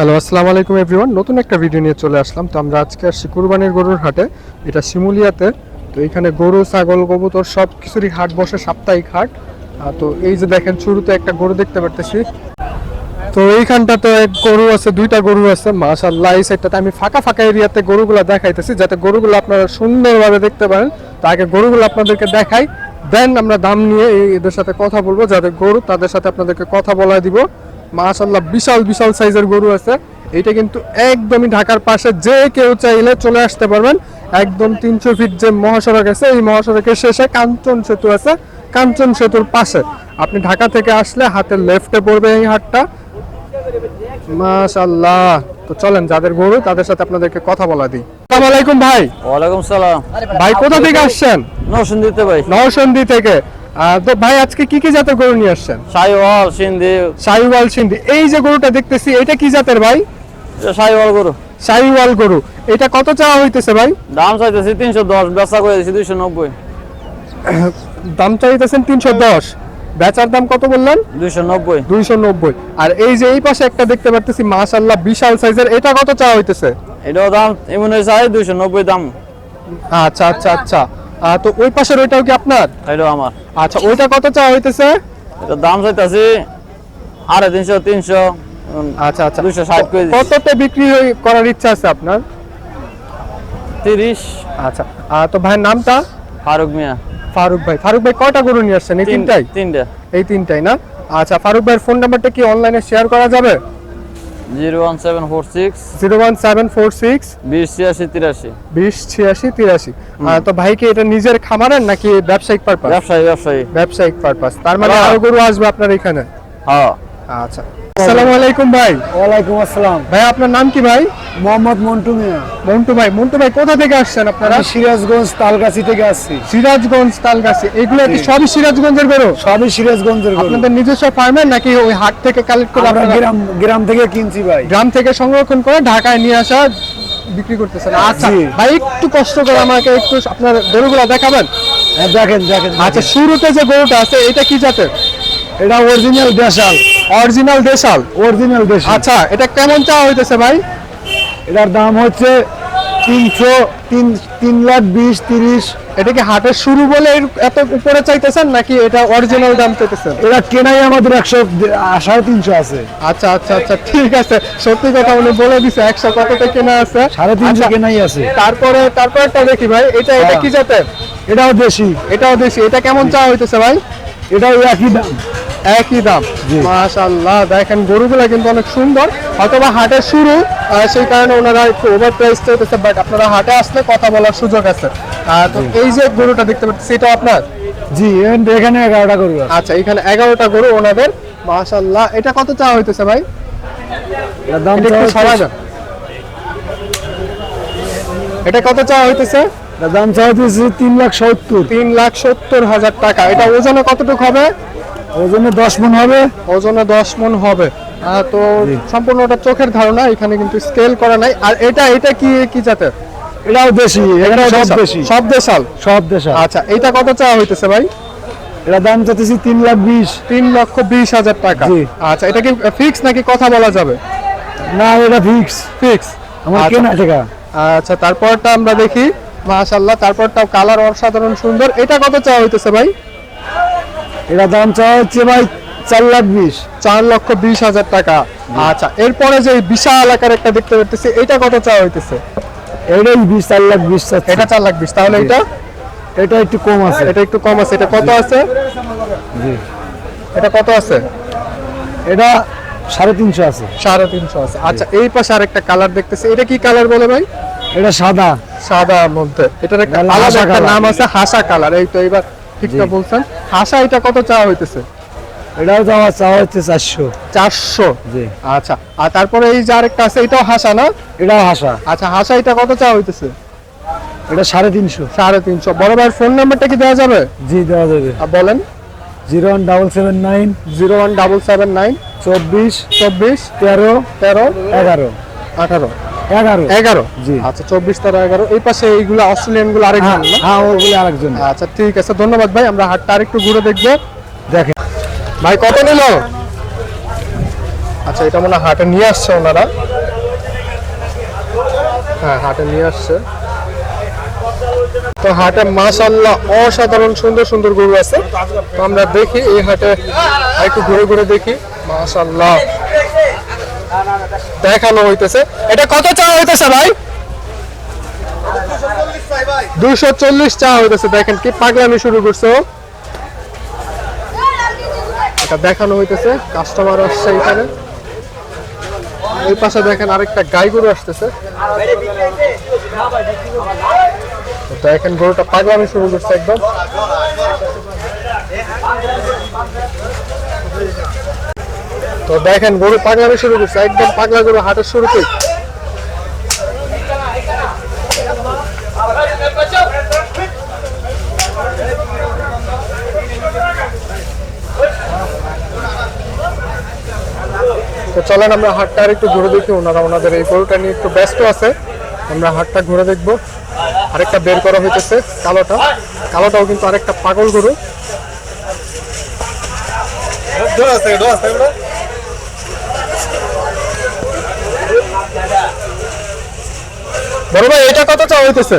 Hello আসসালামু আলাইকুম everyone নতুন একটা ভিডিও নিয়ে চলে আসলাম। তো আমরা আজকে আসছি কুরবানির গরুর হাটে। এটা শিমুলিয়াতে। তো এখানে গরু, ছাগল, কবুতর সব কিছুরই হাট বসে, সাপ্তাহিক হাট। তো এই যে দেখেন, শুরুতে একটা গরু দেখতে পারতেছি। তো এইখানটাতে এক গরু আছে, দুইটা গরু আছে। মাশাআল্লাহ, এই সাইডটাতে আমি ফাঁকা ফাঁকা এরিয়াতে গরুগুলো দেখাইতেছি, যাতে গরুগুলো আপনারা সুন্দরভাবে দেখতে পারেন। তো আগে গরুগুলো আপনাদেরকে দেখাই, দেন আমরা দাম নিয়ে এদের সাথে কথা বলব যাদের গরু তাদের সাথে আপনাদেরকে কথা বলা দিব। মাশাআল্লাহ বিশাল বিশাল সাইজের গরু আছে। এইটা কিন্তু একদমই ঢাকার পাশে যে কেউ চাইলে চলে আসতে পারবেন। একদম তিনশো ফিট যে মহাসড়ক আছে এই মহাসড়কের শেষে কাঞ্চন সেতু আছে। কাঞ্চন সেতুর পাশে। আপনি ঢাকা থেকে আসলে হাতের লেফটে পড়বে এই হাটটা। মাশাআল্লাহ। তো চলেন যাদের গরু তাদের সাথে আপনাদেরকে কথা বলা দিই। আসসালামু আলাইকুম ভাই। ওয়ালাইকুম সালাম। ভাই কোথা থেকে আসছেন? নরসিং দিতে ভাই নরসন্দী থেকে। তো ভাই আজকে কি কি জাতের গরু নিয়ে আসছেন? সাইওয়াল সিন্ধি। শাহিওয়াল সিন্ধি। এই যে গরুটা দেখতেছি এটা কি জাতের ভাই? সাইওয়াল গরু। শাহিওয়াল গরু। এটা কত চাওয়া হইতেছে ভাই? দাম চাইতেছি তিনশো দশ বেচা করে দিয়েছি দুইশো নব্বই। দাম চাইতেছেন তিনশো দশ। বেচার দাম কত বললেন? দুইশো নব্বই। দুইশো নব্বই। আর এই যে এই পাশে একটা দেখতে পারতেছি মাশাল্লাহ বিশাল সাইজের। এটা কত চাওয়া হইতেছে? এটাও দাম এমন চাই দুইশো নব্বই দাম। আচ্ছা আচ্ছা আচ্ছা। তো ওই পাশের ওইটাও কি আপনার? এটাও আমার। আচ্ছা ওইটা কত চাওয়া হইতেছে? এটা দাম চাইতেছি আড়াই তিনশো তিনশো আচ্ছা আচ্ছা। দুইশো ষাট দিচ্ছি। কততে বিক্রি করার ইচ্ছা আছে আপনার? তিরিশ। আচ্ছা তো ভাইয়ের নামটা? ফারুক মিয়া। ফারুক ভাই। ফারুক ভাই কয়টা গরু নিয়ে আসছেন? এই তিনটাই? তিনটা। এই তিনটাই না? আচ্ছা ফারুক ভাইয়ের ফোন নাম্বারটা কি অনলাইনে শেয়ার করা যাবে? Zero one seven four six zero one seven four six বিশ ছিয়াশি তিরাশি। বিশ ছিয়াশি তিরাশি। তো ভাই কি এটা নিজের খামারের নাকি ব্যবসায়িক পারপাস ব্যবসায়ী ব্যবসায়ী। ব্যবসায়িক পারপাস তার মানে হ্যাঁ। আরও গরু আসবে আপনার এখানে? হ্যাঁ। আচ্ছা। আসসালামু আলাইকুম ভাই। ওয়ালাইকুম আসসালাম। ভাই আপনার নাম কি ভাই? মোহাম্মদ মন্টু মিয়া। মন্টু ভাই মন্টু ভাই কোথা থেকে আসছেন আপনারা? সিরাজগঞ্জ তালগাছি থেকে আসছি। সিরাজগঞ্জ তালগাছি। এগুলো কি সবই সিরাজগঞ্জের গরু? সবই সিরাজগঞ্জের গরু। আপনাদের নিজস্ব ফার্মের নাকি ওই হাট থেকে কালেক্ট করে আপনারা গ্রাম গ্রাম থেকে কিনছি ভাই। গ্রাম থেকে সংরক্ষণ করে ঢাকায় নিয়ে আসা বিক্রি করতেছেন। আচ্ছা ভাই একটু কষ্ট করে আমাকে একটু আপনার গরুগুলো দেখাবেন। হ্যাঁ, দেখেন দেখেন আচ্ছা শুরুতে যে গরুটা আছে এটা কি জাতের? এটা অরিজিনাল দেশাল। অরিজিনাল দেশাল? অরিজিনাল দেশাল। আচ্ছা এটা কেমন চাওয়া হইতেছে ভাই? এটার দাম হচ্ছে তিনশো তিন তিন লাখ বিশ তিরিশ। এটা কি হাটের শুরু বলে এত উপরে চাইতেছেন নাকি এটা অরিজিনাল দাম চাইতেছেন? এটা কেনাই আমাদের একশো সাড়ে তিনশো আছে। আচ্ছা আচ্ছা আচ্ছা ঠিক আছে। সত্যি কথা উনি বলে দিছে একশো কতটা কেনা আছে? সাড়ে তিনশো আচ্ছা, কেনাই আছে। তারপরে তারপরটা দেখি ভাই এটা এটা হ্যাঁ। কি জাতের? এটাও দেশি। এটাও দেশি এটা কেমন চাওয়া হইতেছে ভাই? এটাও একই দাম। একই দাম। জি। মাশাআল্লাহ দেখেন গরুগুলা কিন্তু অনেক সুন্দর। অথবা হাটের শুরু সেই কারণে ওনারা একটু ওভার প্রাইস চাইতেছে বাট আপনারা হাটে আসলে কথা বলার সুযোগ আছে। তো এই যে গরুটা দেখতে পাচ্ছি সেটা আপনার? জি এখানে এগারোটা করবে আচ্ছা এখানে এগারোটা গরু ওনাদের। মাশাআল্লাহ এটা কত চাওয়া হইতেছে ভাই? দাম এটা। এটা কত চাওয়া হইতেছে? দাম চাওয়া হচ্ছে তিন লাখ সত্তর। তিন লাখ সত্তর হাজার টাকা। এটা ওজনে কতটুকু হবে? ওই জন্য দশ মন হবে? ওজনে দশ মন হবে। তো সম্পূর্ণ ওটা চোখের ধারণা এখানে কিন্তু স্কেল করা নাই। আর এটা এটা কি কি জাতের? এটাও দেশি এখানে সব দেশাল? দেশি। সব দেশাল? সব দেশা আচ্ছা এটা কত চাওয়া হইতেছে ভাই? এটা দাম চাইতেছি তিন লাখ বিশ। তিন লক্ষ বিশ হাজার টাকা। আচ্ছা এটা কি ফিক্স নাকি কথা বলা যাবে? না এটা ফিক্স ফিক্স আমার কেনা টাকা আচ্ছা তারপরটা আমরা দেখি। মাশাআল্লাহ তারপরটাও কালার অসাধারণ সুন্দর। এটা কত চাওয়া হইতেছে ভাই? এটা দাম চাওয়া হচ্ছে ভাই চার লাখ বিশ। চার লক্ষ বিশ হাজার টাকা। আচ্ছা এরপরে যে বিশাল আকার একটা দেখতে পাচ্ছি এটা কত চাওয়া হইতেছে? এটাই বিশ চার লাখ বিশ। এটা চার লাখ বিশ তাহলে। এটা? এটা একটু কম আছে। এটা একটু কম আছে এটা কত আছে? এটা কত আছে? এটা সাড়ে তিনশো আছে। সাড়ে তিনশো আছে। আচ্ছা এই পাশে আরেকটা কালার দেখতেছি। এটা কি কালার বলে ভাই? এটা সাদা। সাদা মধ্যে। এটার একটা আলাদা একটা নাম আছে হাসা কালার। এই তো এবার ঠিকটা জি। বলছেন? হাসা এটা কত চাওয়া হইতেছে? এটাও দাম চাওয়া হচ্ছে চারশো। চারশো? জি। আচ্ছা আর তারপরে এই যে আরেকটা আছে এটাও হাসা না? এটাও হাসা। আচ্ছা হাসা এটা কত চাওয়া হইতেছে? এটা সাড়ে তিনশো। সাড়ে তিনশো। বড় ভাইয়ের ফোন নাম্বারটা কি দেওয়া যাবে? জি দেওয়া যাবে। আর বলেন। Zero one double seven nine zero one double seven nine চব্বিশ চব্বিশ তেরো তেরো এগারো। আঠারো। এগারো। এগারো? জি। আচ্ছা চব্বিশ তেরো এগারো। এই পাশে এইগুলো অস্ট্রেলিয়ানগুলো আরেক হ্যাঁ? হ্যাঁ ওগুলি আরেকজন আচ্ছা ঠিক আছে। ধন্যবাদ ভাই আমরা হাটটা আরেকটু ঘুরে দেখব। দেখেন। ভাই কত নিল? আচ্ছা এটা মনে হয় হাটে নিয়ে আসছে ওনারা। হ্যাঁ হাটে নিয়ে আসছে। তো হাটে মাশাল্লাহ অসাধারণ সুন্দর সুন্দর গরু আছে। তো আমরা দেখি এই হাটে একটু ঘুরে ঘুরে দেখি। মাশাল্লাহ দেখানো হইতেছে। এটা কত চাওয়া হইতেছে ভাই? দুশো চল্লিশ চাওয়া হইতেছে, দেখেন কি পাগলামি শুরু করছে। এটা দেখানো হইতেছে কাস্টমার আসছে এখানে। এই পাশে দেখেন আরেকটা গাই গরু আসতেছে দেখেন গরুটা পাগলামি শুরু করছে একদম। তো দেখেন, গরু পাগলামি শুরু করছে, একদম পাগলা গরু, হাটের শুরুতেই। তো চলেন, আমরা হাটটা আর একটু ঘুরে দেখি, ওনারা ওনাদের এই গরুটা নিয়ে একটু ব্যস্ত আছে। আমরা হাটটা ঘুরে দেখব। আরেকটা বের করা হইতেছে, কালোটা। কালোটাও কিন্তু আরেকটা পাগল গরু। বড় ভাই এটা কত চাওয়া হইতেছে?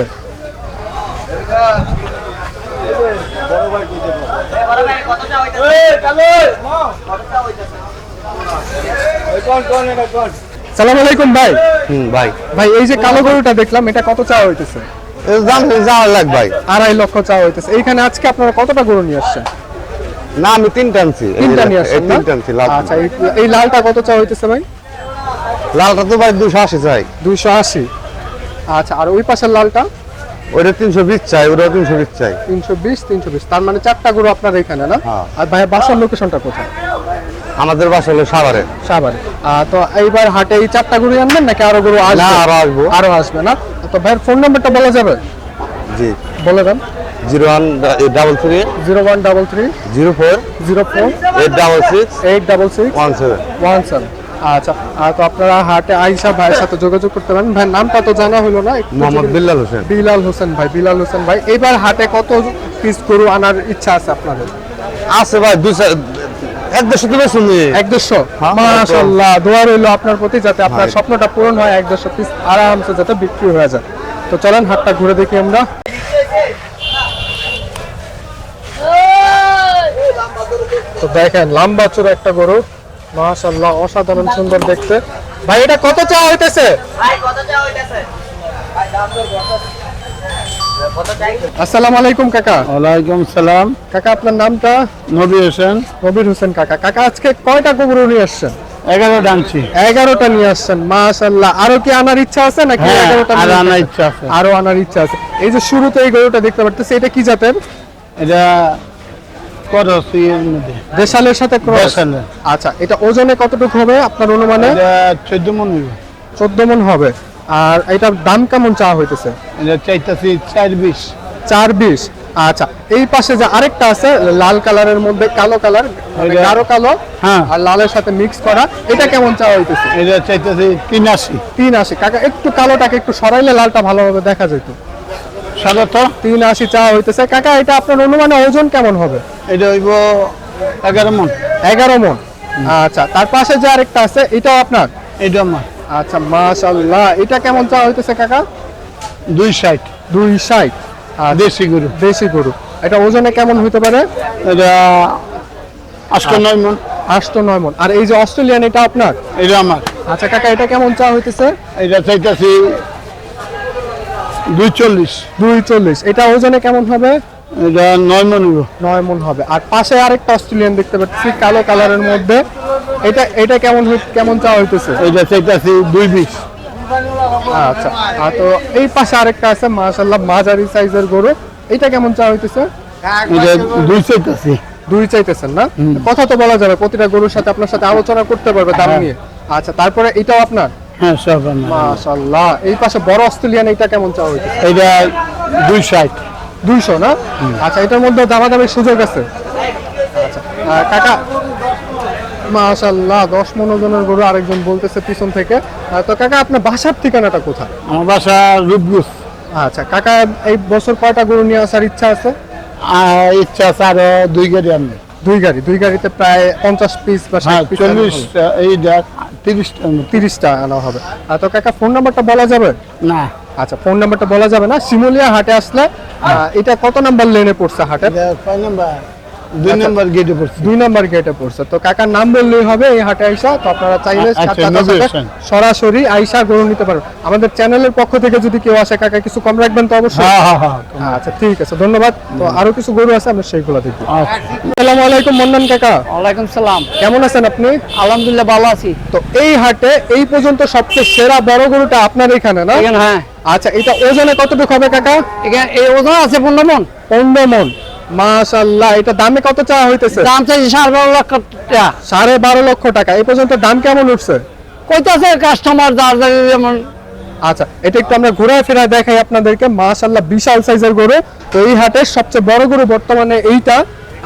সালাম আলাইকুম ভাই। হুম ভাই। ভাই এই যে কালো গরুটা দেখলাম এটা কত চাওয়া হইতেছে? দাম লাগ ভাই। আড়াই লক্ষ চাওয়া হইতেছে। এইখানে আজকে আপনারা কতটা গরু নিয়ে আসছেন? না আমি তিনটা আনছি। তিনটা নিয়ে তিনটা আনছি লাল আচ্ছা এই- লালটা কত চাওয়া হইতেছে ভাই? লালটা তো ভাই দুশো আশি চাই। দুইশো আশি। আচ্ছা আর ওই পাশের লালটা? ওটা তিনশো বিশ চাই ওটা তিনশো বিশ চাই। তিনশো বিশ তিনশো বিশ। তার মানে চারটা গরু আপনার এখানে না? হ্যাঁ। আর ভাই বাসার লোকেশনটা কোথায়? আমাদের বাসা হলো সাভারে। সাভারে। তো এইবার হাটে এই চারটা গরু আনবেন নাকি আরও গরু আসবে? আরও আসব। আরও আসবে না? তো ভাইয়ের ফোন নাম্বারটা বলা যাবে? জি। বলে দেন। Zero one double three. Zero one double three. Zero four. Zero four. Eight double six. Eight double six. One seven. One seven. আচ্ছা তো আপনারা হাটে আইসা ভাইয়ের সাথে যোগাযোগ করতে পারেন। ভাই নামটা তো জানা হলো না মোহাম্মদ বিল্লাল হোসেন। বিলাল হোসেন ভাই বিলাল হোসেন ভাই এবার হাটে কত পিস গরু আনার ইচ্ছা আছে আপনাদের? আছে ভাই দুশো এক দেড়শো তো বেশি এক দেড়শো? হ্যাঁ, মাশাল্লাহ দোয়া রইল আপনার প্রতি যাতে আপনার। স্বপ্নটা পূরণ হয় এক দেড়শো পিস আরামসে যাতে বিক্রি হয়ে যায়। তো চলেন হাটটা ঘুরে দেখি আমরা। তো দেখেন লম্বা চূড়া একটা গরু। মাশাল্লাহ অসাধারণ সুন্দর দেখতে। ভাই এটা কত চাওয়া হইতেছে? আসসালামু আলাইকুম কাকা। ওয়ালাইকুম সালাম। কাকা আপনার নামটা? নবী হোসেন। নবীর হোসেন কাকা। কাকা আজকে কয়টা গরু নিয়ে আসছেন? এগারো ডানছি এগারোটা নিয়ে আসছেন মাশাল্লাহ আরও কি আনার ইচ্ছা আছে নাকি হ্যাঁ, এগারোটা আরও নিয়ে আনার ইচ্ছা আছে। আরও আনার ইচ্ছা আছে। এই যে শুরুতে এই গরুটা দেখতে পারতেছি এটা কি জাতের? এটা করস এর মধ্যে। দেশালের সাথে ক্রস আচ্ছা এটা ওজনে কতটুকু হবে আপনার অনুমানে? এটা মন মন হবে। আর এটার দাম কেমন চাওয়া হইতেছে? এটা চাইতাছি চার বিশ। আচ্ছা এই পাশে যে আরেকটা আছে লাল কালারের মধ্যে কালো কালার এটা- গাঢ় কালো হ্যাঁ। আর লালের সাথে মিক্স করা এটা কেমন চাওয়া হইতেছে? এটা চাইতাছি তিন আশি। তিন আশি। কাকা একটু কালোটাকে একটু সরাইলে লালটা ভালোভাবে দেখা যেত সাদা তো তিন আশি চাওয়া হইতেছে। কাকা এটা আপনার অনুমানে ওজন কেমন হবে? এটা হইব এগারো মন। এগারো মন। আচ্ছা তার পাশে যে আরেকটা আছে এটাও আপনার? এটা আমার। আচ্ছা মাশাল্লাহ এটা কেমন চাওয়া হইতেছে কাকা? দুই ষাট। দুই ষাট। আর দেশি গরু। দেশি গরু। এটা ওজনে কেমন হইতে পারে? এটা আজকে নয় মন। আষ্ট নয় মন। আর এই যে অস্ট্রেলিয়ান এটা আপনার? এটা আমার। আচ্ছা কাকা এটা কেমন চাওয়া হইতেছে? এটা চাইতাছি দুই চল্লিশ দুই চল্লিশ এটা ওজনে কেমন হবে? এটা নয় মন হইব নয় মন হবে। আর পাশে আরেকটা অস্ট্রেলিয়ান দেখতে পাচ্ছি কালো কালারের মধ্যে। এটা এটা কেমন কেমন চাওয়া হইতেছে? এটা চাইতাছি দুই বিশ। আচ্ছা। আর তো এই পাশে আরেকটা আছে মাশাল্লাহ মাঝারি সাইজের গরু। এটা কেমন চাওয়া হইতেছে? এটা দুই চাইতাছি। দুই চাইতেছেন না? কথা তো বলা যাবে প্রতিটা গরুর সাথে আপনার সাথে আলোচনা করতে পারবে দাম হ্যাঁ। নিয়ে। আচ্ছা তারপরে এটাও আপনার? হ্যাঁ সব আমার মাশাল্লাহ এই পাশে বড় অস্ট্রেলিয়ান এটা কেমন চাওয়া হইতেছে? এটা দুই ষাট। দুইশো না? আচ্ছা এটার মধ্যে দামাদামির সুযোগ আছে? আচ্ছা কাকা মাশাল্লাহ দশ মনোজনের গরু আরেকজন বলতেছে পিছন থেকে। তো কাকা আপনার বাসার ঠিকানাটা কোথায়? আমার বাসা রূপগুস আচ্ছা কাকা এই বছর কয়টা গরু নিয়ে আসার ইচ্ছা আছে? আর ইচ্ছা আছে আরও দুই গাড়ি আনবে। দুই গাড়ি দুই গাড়িতে প্রায় পঞ্চাশ পিস বা হ্যাঁ চল্লিশ এই দেখ তিরিশটা আনা হবে। আর তো কাকা ফোন নাম্বারটা বলা যাবে? না। আচ্ছা ফোন নাম্বারটা বলা যাবে না। শিমুলিয়া হাটে আসলে এটা কত নাম্বার লেনে পড়ছে হাটে কয় নাম্বার দুই নাম্বার গেটে পড়ছি। দুই নাম্বার গেটে পড়ছে। তো কাকার নাম বললেই হবে এই হাটে আইসা তো আপনারা চাইলে আচ্ছা। সরাসরি আইসা গরু নিতে পারবেন। আমাদের চ্যানেলের পক্ষ থেকে যদি কেউ আসে কাকা কিছু কম রাখবেন তো অবশ্যই? হ্যাঁ হ্যাঁ হ্যাঁ আচ্ছা ঠিক আছে ধন্যবাদ। তো আরও কিছু গরু আছে আমরা সেইগুলো দেখব। আচ্ছা। আসসালামু আলাইকুম মন্নান কাকা। ওয়ালাইকুম সালাম। কেমন আছেন আপনি? আলহামদুলিল্লাহ ভালো আছি। তো এই হাটে এই পর্যন্ত সবচেয়ে সেরা বড় গরুটা আপনার এখানে না? হ্যাঁ। আচ্ছা এটা ওজনে কতটুকু হবে কাকা? এই ওজন আছে পনেরো মন। পনেরো মন। এটা দামে কত চাওয়া হইতেছে? দাম চাইছি সাড়ে বারো লক্ষ টাকা। সাড়ে বারো লক্ষ টাকা এই পর্যন্ত দাম কেমন উঠছে? কইতাছে কাস্টমার যার যেমন। আচ্ছা এটা একটু আমরা ঘোরায় ফেরায় দেখাই আপনাদেরকে। মাশাল্লাহ বিশাল সাইজের গরু। তো এই হাটের সবচেয়ে বড় গরু বর্তমানে এইটা।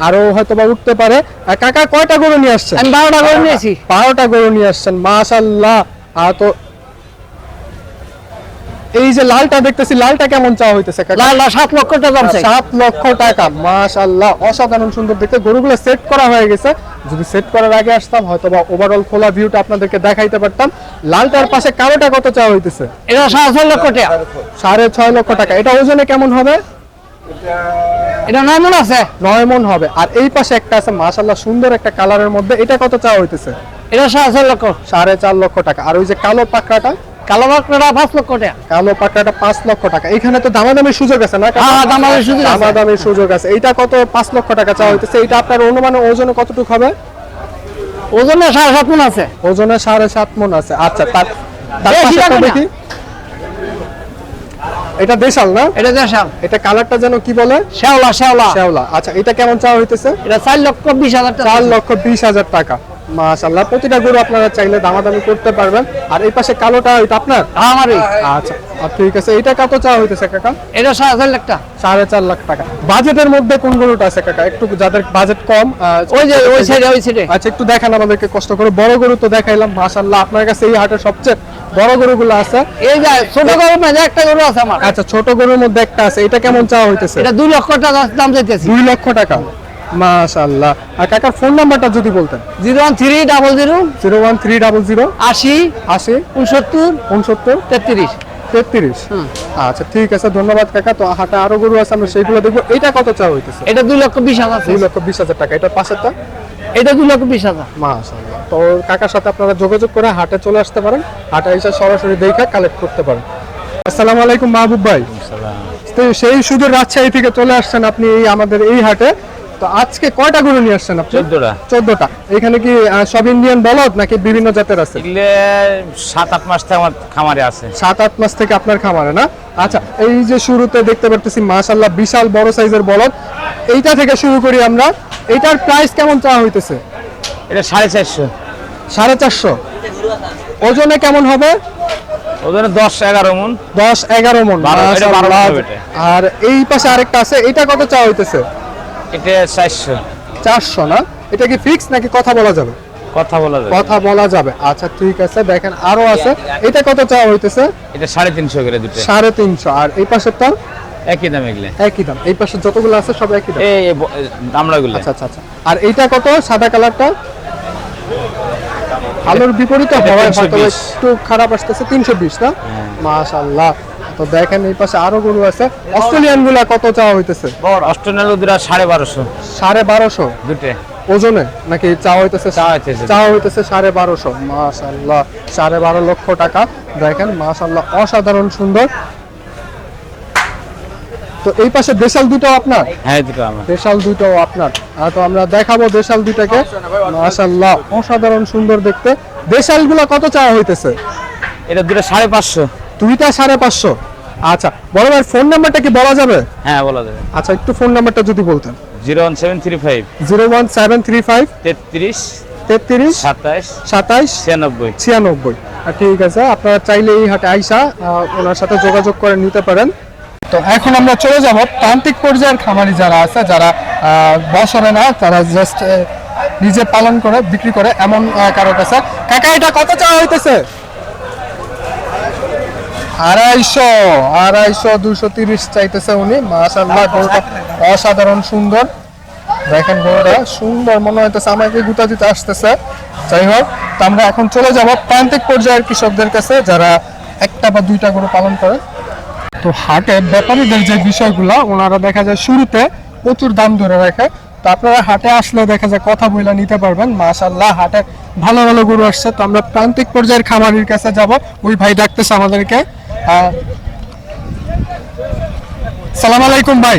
আরও হয়তো বা উঠতে পারে। আর কাকা কয়টা গরু নিয়ে আসছেন? আমি বারোটা করে নিয়েছি। বারোটা গরু নিয়ে আসছেন মাশাল্লাহ আর তো এই যে লালটা দেখতেছি লালটা কেমন চাওয়া হইতেছে লাল সাত লক্ষ টাকা সাত লক্ষ টাকা মাশাল্লাহ অসাধারণ সুন্দর দেখতে। গরুগুলো সেট করা হয়ে গেছে। যদি সেট করার আগে আসতাম হয়তো বা ওভারঅল খোলা ভিউটা আপনাদেরকে দেখাইতে পারতাম। লালটার পাশে কালোটা কত চাওয়া হইতেছে? এটা সাড়ে ছয় লক্ষ টাকা। সাড়ে ছয় লক্ষ টাকা। এটা ওজনে কেমন হবে? এটা নয় মন আছে। নয় মন হবে। আর এই পাশে একটা আছে মাশাল্লাহ সুন্দর একটা কালারের মধ্যে। এটা কত চাওয়া হইতেছে? এটা সাড়ে ছয় লক্ষ। সাড়ে চার লক্ষ টাকা। আর ওই যে কালো পাকড়াটা কালো বাকড়া পাঁচ লক্ষ টাকা। কালো পাকড়াটা পাঁচ লক্ষ টাকা। এখানে তো দামাদামির সুযোগ আছে না? হ্যাঁ, দামাদামির সুযোগ। দামাদামির সুযোগ আছে। এইটা কত? পাঁচ লক্ষ টাকা চাওয়া হইতেছে। এটা আপনার অনুমানে ওজনে কতটুকু হবে? ওজনে সাড়ে সাত মন আছে। ওজনে সাড়ে সাত মন আছে। আচ্ছা তার। দেখি। এটা দেশাল না? এটা দেশাল। এটা কালারটা যেন কি বলে? শেওলা শেওলা শ্যাওলা। আচ্ছা এটা কেমন চাওয়া হইতেছে? এটা চার লক্ষ বিশ হাজার টাকা। চার লক্ষ বিশ হাজার টাকা। মাশাল্লাহ প্রতিটা গরু আপনারা চাইলে দামাদামি করতে পারবেন। আর এই পাশে কালোটা এটা আপনার? আমারই। আচ্ছা আর ঠিক আছে এটা কত চাওয়া হইতেছে কাকা? এটা সাড়ে চার লাখ টাকা সাড়ে চার লাখ টাকা। বাজেটের মধ্যে কোন গরুটা আছে কাকা? একটু যাদের বাজেট কম ওই যে ওই সাইডে ওই সাইডে আচ্ছা একটু দেখান আমাদেরকে কষ্ট করে। বড় গরু তো দেখাইলাম মাশাল্লাহ আপনার কাছে এই হাটের সবচেয়ে বড় গরুগুলো আছে। এই যে ছোট গরু মেঝে একটা গরু আছে আমার। আচ্ছা ছোট গরুর মধ্যে একটা আছে এটা কেমন চাওয়া হইতেছে? এটা দুই লক্ষ টাকা দাম চাইতেছি। দুই লক্ষ টাকা। মাশাল্লাহ আর কাকার ফোন নাম্বারটা যদি বলতেন? Zero one three double zero. Zero one three double zero. আশি। আশি। উনসত্তর। উনসত্তর। তেত্রিশ। তেত্রিশ। হুম। আচ্ছা ঠিক আছে ধন্যবাদ কাকা। তো হাটে আরও গরু আছে আমরা সেইগুলো দেখব। এটা কত চাওয়া হইতেছে? এটা দুই লক্ষ বিশ হাজার দুই লক্ষ বিশ হাজার টাকা। এটার পাশেরটা এটা দুই লক্ষ বিশ হাজার। মাশাআল্লাহ। তো কাকার সাথে আপনারা যোগাযোগ করে হাটে চলে আসতে পারেন। হাটে এসে সরাসরি দেখে কালেক্ট করতে পারেন। আসসালামু আলাইকুম মাহবুব ভাই। তো সেই সুদূর রাজশাহী থেকে চলে আসছেন আপনি এই আমাদের এই হাটে। তো আজকে কয়টা গরু নিয়ে আসছেন আপনি? চোদ্দটা। চোদ্দটা। এখানে কি সব ইন্ডিয়ান বলদ নাকি বিভিন্ন জাতের আছে? এগুলো সাত আট মাস থেকে আমার খামারে আছে। সাত আট মাস থেকে আপনার খামারে না? আচ্ছা এই যে শুরুতে দেখতে পারতেছি মাশাল্লাহ বিশাল বড় সাইজের বলদ। এইটা থেকে শুরু করি আমরা। এইটার প্রাইস কেমন চাওয়া হইতেছে? এটা সাড়ে চারশো। সাড়ে চারশো। ওজনে কেমন হবে? ওজনে দশ এগারো মন। দশ এগারো মন। মাশাআল্লাহ। আর এই পাশে আরেকটা আছে এটা কত চাওয়া হইতেছে? এটা চারশো। চারশো না? এটা কি ফিক্স নাকি কথা বলা যাবে? কথা বলা যায় কথা বলা যাবে। আচ্ছা ঠিক আছে দেখেন আরও আছে। এটা কত চাওয়া হইতেছে? এটা সাড়ে তিনশো করে দুটো। সাড়ে তিনশো। আর এই পাশেরটা? একই দাম এগুলো। একই দাম। এই পাশে যতগুলো আছে সব একই দাম। এই দামড়াগুলো। আচ্ছা আচ্ছা আচ্ছা। আর এইটা কত? সাদা কালারটা? আলোর বিপরীতে এটা 320 হয়তো একটু খারাপ আসতেছে। তিনশো বিশ না? হ্যাঁ। তো দেখেন এই পাশে আরও গরু আছে। অস্ট্রেলিয়ানগুলা কত চাওয়া হইতেছে? বড় অস্ট্রেলিয়ার দুটা সাড়ে বারোশো। সাড়ে বারোশো? দুটো ওজনে? নাকি চাওয়া হইতেছে চাওয়া হইতেছে। সাড়ে বারোশো। মাশাল্লাহ সাড়ে বারো লক্ষ টাকা। দেখেন মাশাল্লাহ অসাধারণ সুন্দর। তো এই পাশে দেশাল দুটো আপনার? হ্যাঁ দুটো আমার। দেশাল দুটো আপনার। তো আমরা দেখাবো দেশাল দুটাকে মাশাল্লাহ অসাধারণ সুন্দর দেখতে। দেশালগুলা কত চাওয়া হইতেছে? এটা দুটো সাড়ে পাঁচশো। দুইটা সাড়ে পাঁচশো। আচ্ছা বড় ভাই ফোন নাম্বারটা কি বলা যাবে? হ্যাঁ বলা যাবে। আচ্ছা একটু ফোন নাম্বারটা যদি বলতেন। Zero one seven three five. Zero one seven three five. তেত্রিশ তেত্রিশ সাতাশ সাতাইশ ছিয়ানব্বই। ছিয়ানব্বই। আর ঠিক আছে আপনারা চাইলে এই হাটে আইসা ওনার সাথে যোগাযোগ করে নিতে পারেন। তো এখন আমরা চলে যাব প্রান্তিক পর্যায়ের খামারি যারা আছে যারা বছরে না তারা জাস্ট নিজে পালন করে বিক্রি করে এমন কারও কাছে। কাকা এটা কত চাওয়া হইতেছে? আড়াইশো আড়াইশো দুশো তিরিশ চাইতেছে উনি। মাশাল্লাহ গরুটা অসাধারণ সুন্দর। দেখেন গরুটা, সুন্দর মনে হইতেছে, আমাকে গুতা দিতে আসতেছে। যাই হোক, তো আমরা এখন চলে যাব প্রান্তিক পর্যায়ের কৃষকদের কাছে, যারা একটা বা দুইটা গরু পালন করে। তো হাটে ব্যাপারীদের যে বিষয়গুলো, ওনারা দেখা যায় শুরুতে প্রচুর দাম ধরে রাখে। তো আপনারা হাটে আসলে দেখা যায় কথা বইলা নিতে পারবেন। মাশাল্লাহ হাটে ভালো ভালো গরু আসছে। তো আমরা প্রান্তিক পর্যায়ের খামারির কাছে যাব। ওই ভাই ডাকতেছে আমাদেরকে। সালাম আলাইকুম ভাই।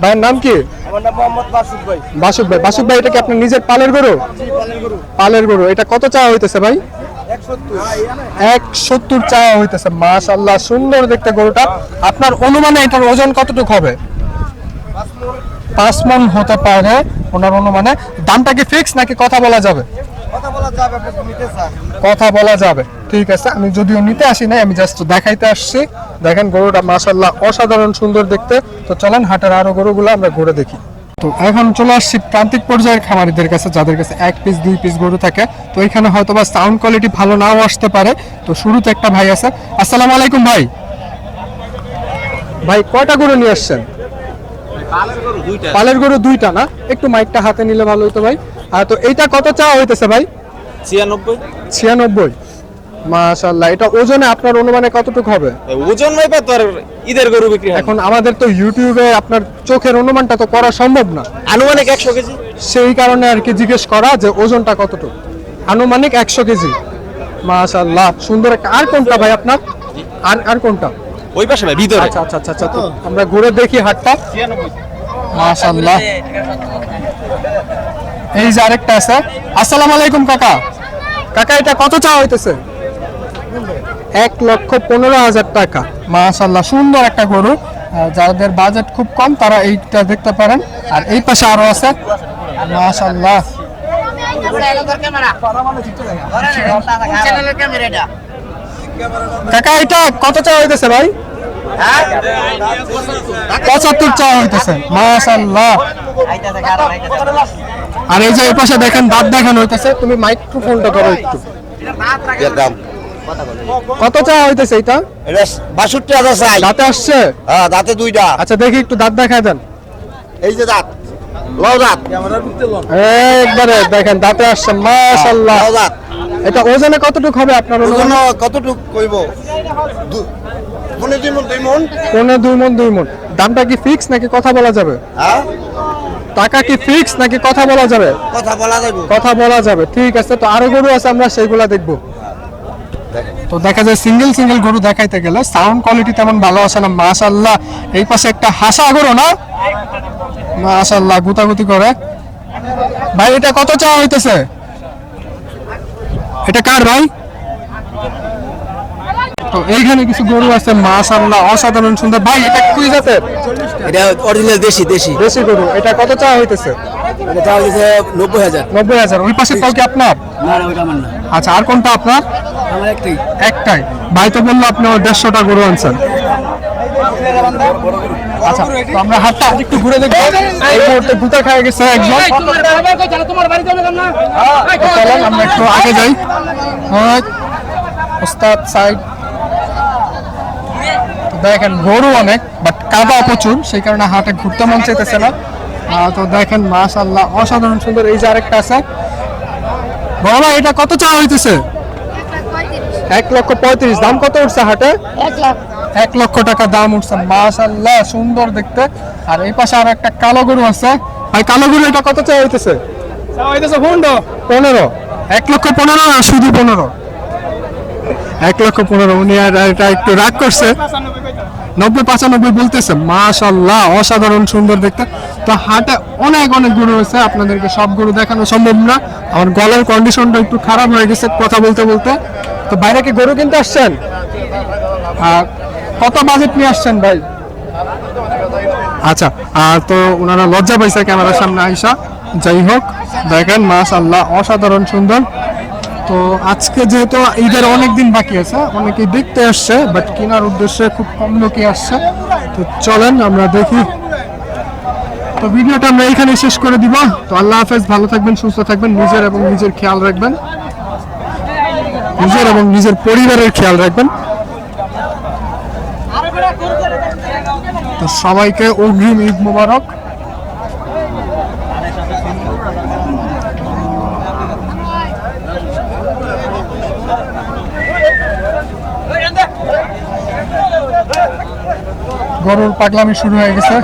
ভাইয়ের নাম কি? আমার নাম মোহাম্মদ বাসুদ ভাই। বাসুক ভাই। বাসুক ভাই এটা কি আপনার নিজের পালের গরু? পালের গরু। এটা কত চাওয়া হইতেছে ভাই? এক সত্তর। চাওয়া হইতেছে। মাশাল্লাহ সুন্দর দেখতে গরুটা। আপনার অনুমানে এটার ওজন কতটুকু হবে? পাঁচ মন। হতে পারে। ওনার অনুমানে। দামটা কি ফিক্স নাকি কথা বলা যাবে? কথা বলা যাবে। ঠিক আছে আমি যদিও নিতে আসি নাই আমি জাস্ট দেখাইতে আসছি। দেখেন গরুটা মাশাল্লাহ অসাধারণ সুন্দর দেখতে। তো চলেন হাটের আরও গরুগুলো আমরা ঘুরে দেখি। তো এখন চলে আসছি প্রান্তিক পর্যায়ের খামারিদের কাছে যাদের কাছে এক পিস দুই পিস গরু থাকে। তো এখানে হয়তো বা সাউন্ড কোয়ালিটি ভালো নাও আসতে পারে। তো শুরুতে একটা ভাই আছে। আসসালামু আলাইকুম ভাই। ভাই কয়টা গরু নিয়ে আসছেন? পালের গরু দুইটা না? একটু মাইকটা হাতে নিলে ভালো হতো ভাই। আর তো এইটা কত চাওয়া হইতেছে ভাই? ছিয়ানব্বই। ছিয়ানব্বই। মাশাল্লাহ এটা ওজনে আপনার অনুমানে কতটুকু হবে? ওজন নয় তো আর ঈদের গরু বিক্রি এখন আমাদের তো ইউটিউবে আপনার চোখের অনুমানটা তো করা সম্ভব না। আনুমানিক একশো কেজি। সেই কারণে আর কি জিজ্ঞেস করা যে ওজনটা কতটুকু? আনুমানিক একশো কেজি। মাশাল্লাহ সুন্দর আর কোনটা ভাই আপনার? আর আর কোনটা? ওই পাশে ভাই ভিতরে। আচ্ছা আচ্ছা আচ্ছা আচ্ছা তো আমরা ঘুরে দেখি হাটটা। মাশাল্লাহ এই যে আরেকটা আছে। আসসালামু আলাইকুম কাকা। কাকা এটা কত চাওয়া হইতেছে? এক লক্ষ পনেরো হাজার টাকা। মাশাল্লাহ সুন্দর একটা গরু। যাদের বাজেট খুব কম তারা এইটা দেখতে পারেন। আর এই পাশে আরও আছে। মাশাল্লাহ কাকা এটা কত চাওয়া হইতেছে ভাই? পঁচাত্তর চাওয়া হইতেছে। মাশাল্লাহ আর এই যে এই পাশে দেখেন দাঁত দেখানো হইতেছে। তুমি মাইক্রোফোনটা ধরো একটু। দাম। কত চাওয়া হইতেছে এটা বাষট্টি হাজার চাই। দাঁতে আসছে? হ্যাঁ দাঁতে দুইটা। আচ্ছা দেখি একটু দাঁত দেখায় দেন। এই যে দাঁত একবারে দেখেন দাঁতে আসছে মাশাল্লাহ এটা ওজনে কতটুকু হবে আপনার ওজন অনুমান কতটুক কইব? দু- দুই মন দুই মন দুই মন দুই মন দামটা কি ফিক্স নাকি কথা বলা যাবে? হ্যাঁ? টাকা কি ফিক্স নাকি কথা বলা যাবে? কথা বলা যাবে কথা বলা যাবে ঠিক আছে। তো আরও গরু আছে আমরা সেইগুলা দেখব। তো দেখা যায় সিঙ্গেল সিঙ্গেল গরু দেখাইতে গেলে সাউন্ড কোয়ালিটি তেমন ভালো আসে না। মাশাল্লাহ এই পাশে একটা হাসা গরু না? মাশাল্লাহ গুতাগুতি করে। ভাই এটা কত চাওয়া হইতেছে? এটা কার ভাই? তো এইখানে কিছু গরু আছে মাশাল্লাহ অসাধারণ সুন্দর। ভাই এটা কুই জাতের? এটা অরিজিনাল দেশি দেশি। দেশি গরু এটা কত চাওয়া হইতেছে? এটা নব্বই হাজার। নব্বই হাজার ওই পাশে তাও কি আপনার? না না ওইটা আমার না। আচ্ছা আর কোনটা আপনার? আমার একটাই। একটাই। ভাই তো বলল আপনি ওই দেড়শোটা গরু আনছেন। আচ্ছা তো আমরা হাটটা একটু ঘুরে দেখব। এই মুহূর্তে গুতা খায় গেছে একজন। চলেন আমরা একটু আগে যাই। হয়। ওস্তাদ সাইড তো দেখেন গরু অনেক বাট কাদা প্রচুর সেই কারণে হাটে ঘুরতে মন চাইতেছে না। আহ, তো দেখেন মাশাল্লাহ অসাধারণ সুন্দর। এই যে আরেকটা আছে বাবা এটা কত চাওয়া হইতেছে? এক লক্ষ পঁয়ত্রিশ। দাম কত উঠছে হাটে? এক লক্ষ টাকা দাম উঠছে মাশাল্লাহ সুন্দর দেখতে। আর এই পাশে আর একটা কালো গরু আছে। ভাই কালো গরু এটা কত চাই হইতেছে? পনেরো? এক লক্ষ পনেরো আর শুধু পনেরো? এক লক্ষ পনেরো উনি আর এটা একটু রাগ করছে। নব্বই পঁচানব্বই বলতেছে মাশাল্লাহ অসাধারণ সুন্দর দেখতে। তো হাটে অনেক অনেক গরু হয়েছে আপনাদেরকে সব গরু দেখানো সম্ভব না। আমার গলার কন্ডিশনটা একটু খারাপ হয়ে গেছে কথা বলতে বলতে। তো বাইরে কি গরু কিনতে আসছেন? কত বাজেট নিয়ে আসছেন ভাই? আচ্ছা আর তো ওনারা লজ্জা পাইছে ক্যামেরার সামনে আইসা। যাই হোক, দেখেন মাস আল্লাহ অসাধারণ সুন্দর। তো আজকে যেহেতু ঈদের অনেক দিন বাকি আছে, অনেকেই দেখতে আসছে বাট কেনার উদ্দেশ্যে খুব কম লোকই আসছে। তো চলেন, আমরা দেখি তো ভিডিওটা আমরা এখানে শেষ করে দিব। তো আল্লাহ হাফেজ, ভালো থাকবেন, সুস্থ থাকবেন, নিজের এবং নিজের খেয়াল রাখবেন। নিজের এবং নিজের পরিবারের খেয়াল রাখবেন। তো সবাইকে অগ্রিম ঈদ মুবারক। গরুর পাগলামি শুরু হয়ে গেছে।